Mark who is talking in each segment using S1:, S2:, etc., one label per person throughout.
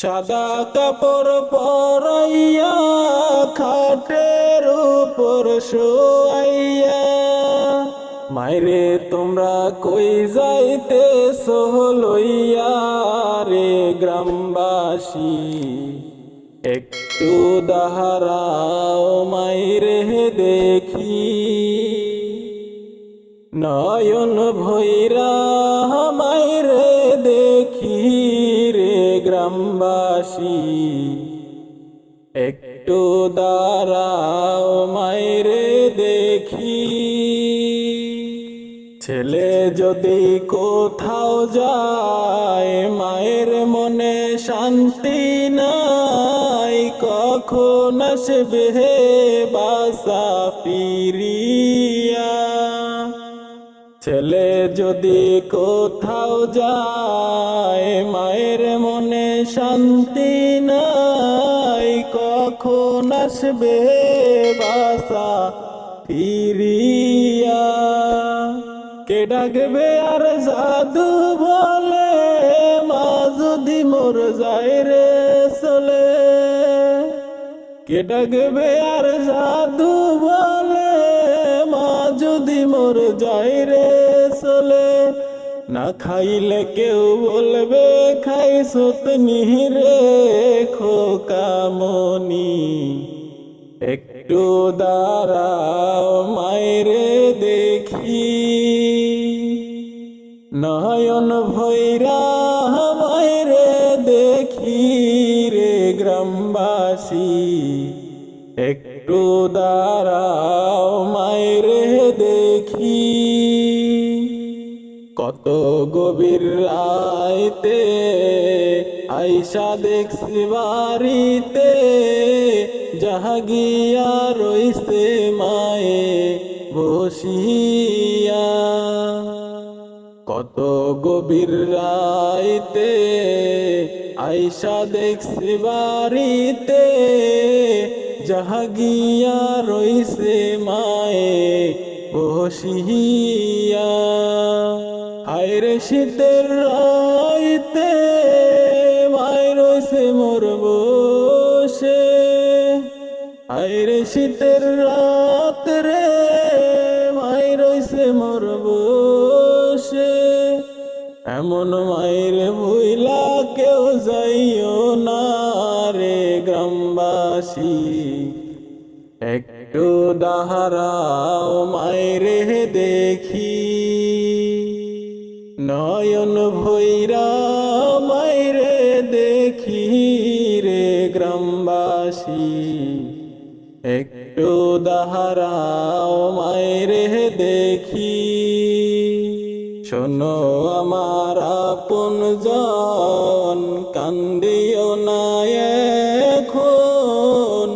S1: সাদা কাপড় পরাইয়া খাটের উপর শোয়াইয়া, মাইরে, তোমরা কই যাইতে সোহলইয়া রে গ্রামবাসী? একটু দাহারাও মাইরে দেখি। নয়ন ভৈরা গ্রামবাসী, একটু দাঁড়াও মাইরে দেখি। ছেলে যদি কোথাও যায়, মায়ের মনে শান্তি নাই, কখন আসবে বাসা পিরিয়া ছেলে যদি কোথাও যায়, মায়ের আসবে বাসা ফিরিয়া। কে ডাকবে আর জাদু বলে মা যদি মোর যায় রে চলে। কে ডাকবে আর জাদু বলে মা যদি মোর যায় রে চলে। না খাইলে কেউ বলবে খাই সতনি রে খোকামনি একটু দাঁড়াও মায়রে দেখি। নয়ন ভৈরা মায়রে দেখি রে গ্রামবাসী। একটু দাঁড়াও মায়রে দেখি। কত গভীর রাইতে আইসা দেখছি বাড়িতে, যাহা গিয়া রইছে মায়ে বসিয়া। কত গভীর রাইতে আইসা দেখছি বাড়িতে জাহাগিয়া রইছে মায়ে বসিয়া। আইরে শীতের রাইতে, মায়ের রইছে মোর বসে। আইরে শীতের রাত রে মায়ের রইছে মোর বসে। এমন মায়ের ভুইলা কেউ যাইও না রে গ্রামবাসী। একটু দাহারাও মায়েরে দেখি। নয়ন ভৈরা মায়েরে দেখি রে গ্রামবাসী। একটু দাহারাও মায়েরে দেখি। শোনো আমার আপন জন, কান্দিও না এখন।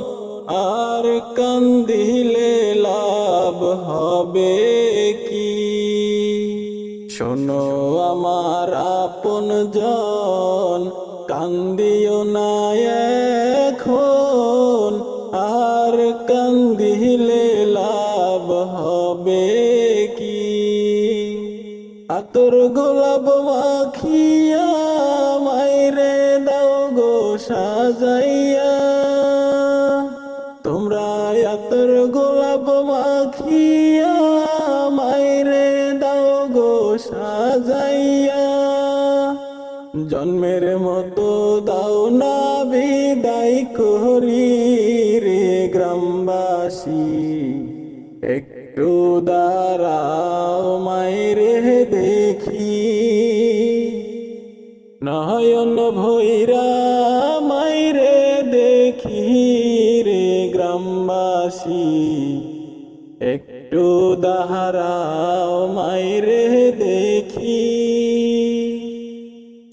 S1: আর কান্দিলে লাভ হবে কি? শোনো আমার আপন জন, কান্দিও না এখন। আর কান্দিলে লাভ হবে কি? আতর গোলাপ মাখিয়া মাইরে দাও গো সাজাইয়া। তোমরা আতর গোলাপ মাখিয়া মতো দাও না বিদায় করি রে গ্রামবাসী। একটু দাঁড়াও মায়েরে দেখি। নয়ন ভৈরা মায়েরে দেখি রে গ্রামবাসী। একটু দাহারাও মায়েরে দেখি।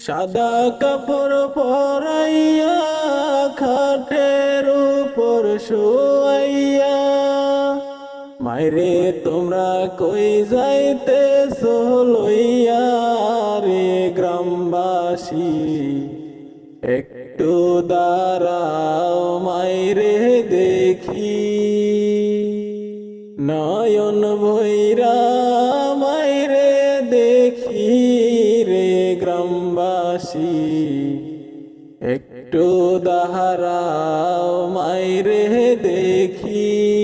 S1: সাদা কাপড় পরাইয়া খাটের উপর শোয়াইয়া, মাইরে, তোমরা কই যাইতে লইয়া রে গ্রামবাসী? একটু দাঁড়াও মাইরে দেখি। নয়ন ভৈরা একটু একটু দাহারাও মাইরে দেখি।